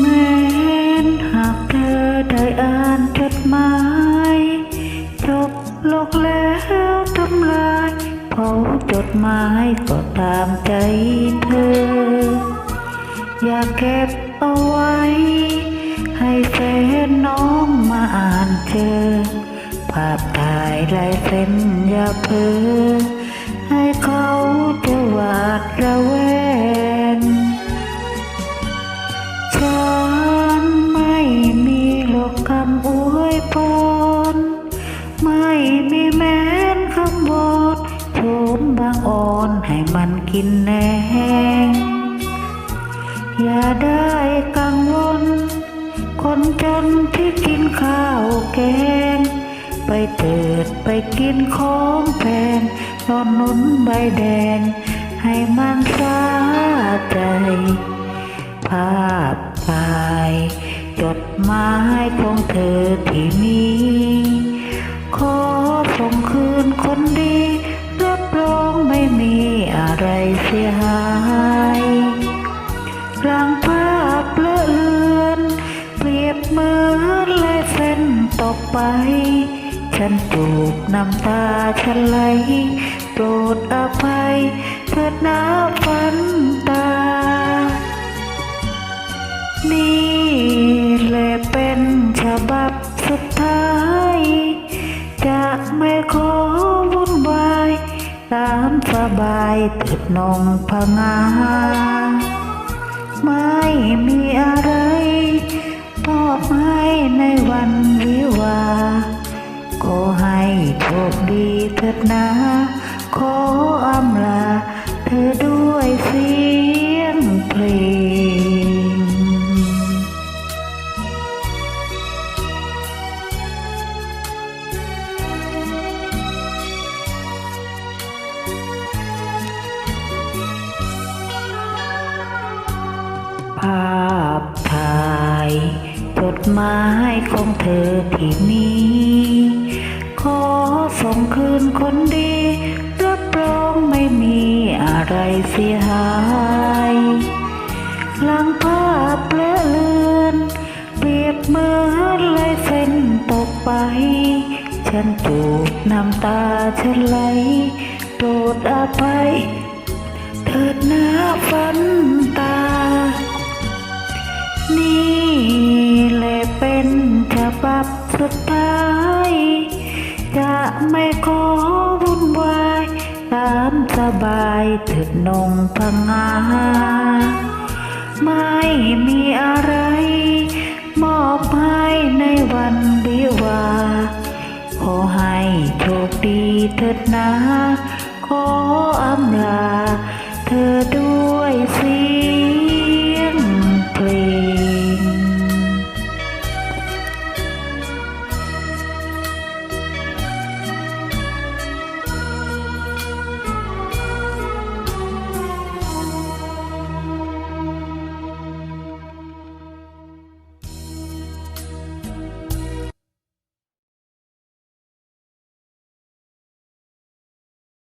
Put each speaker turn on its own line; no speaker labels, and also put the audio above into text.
แม่หากเธอได้อ่านจดหมายจบโลกแล้วทำลายเผาจดหมายก็ตามใจเธอ อยากเก็บเอาไว้ ให้แฟนน้องมาอ่านเจอภาพถ่ายลายเส้นอย่าเพ้อ อ่อนให้มันกินแนงอย่าได้กังวล คนจนที่กินข้าวแกง ไปเถิดไปกินของแพงนอนนุนใบแดง ให้มันสาใจ ภาพถ่าย จดหมายของเธอที่มี เสียหายร่างภาพเลอะเลือน เปรียบเหมือนลายเส้นตกไป ฉันจูบน้ำตาฉันไหลโปรดอภัยเถิดน้ำฝันตา นี่แหละเป็นฉบับสุดท้าย จะไม่ขอ สามสบายติดนงพงา ไม่มีอะไรมอบให้ในวันวิวา ขอให้โชคดีเถิดนะ ขออำลาเธอด้วยสิ ภาพถ่ายจดหมายของเธอที่มีขอส่งคืนคนดีรับรองไม่มีอะไรเสียหายหลังภาพเลอะเลือนเปรียบเหมือนลายเส้นตกไป ฉันจูบน้ำตาฉันไหลโปรดอภัยเถิดหน้าฝันตา บับสุดท้าย จะไม่ขอวุ่นวาย ตามสบายเถิดนงพังงาไม่มีอะไร มอบให้ในวันวิวา ขอให้โชคดีเถิดนะ ขออำลาเธอด้วย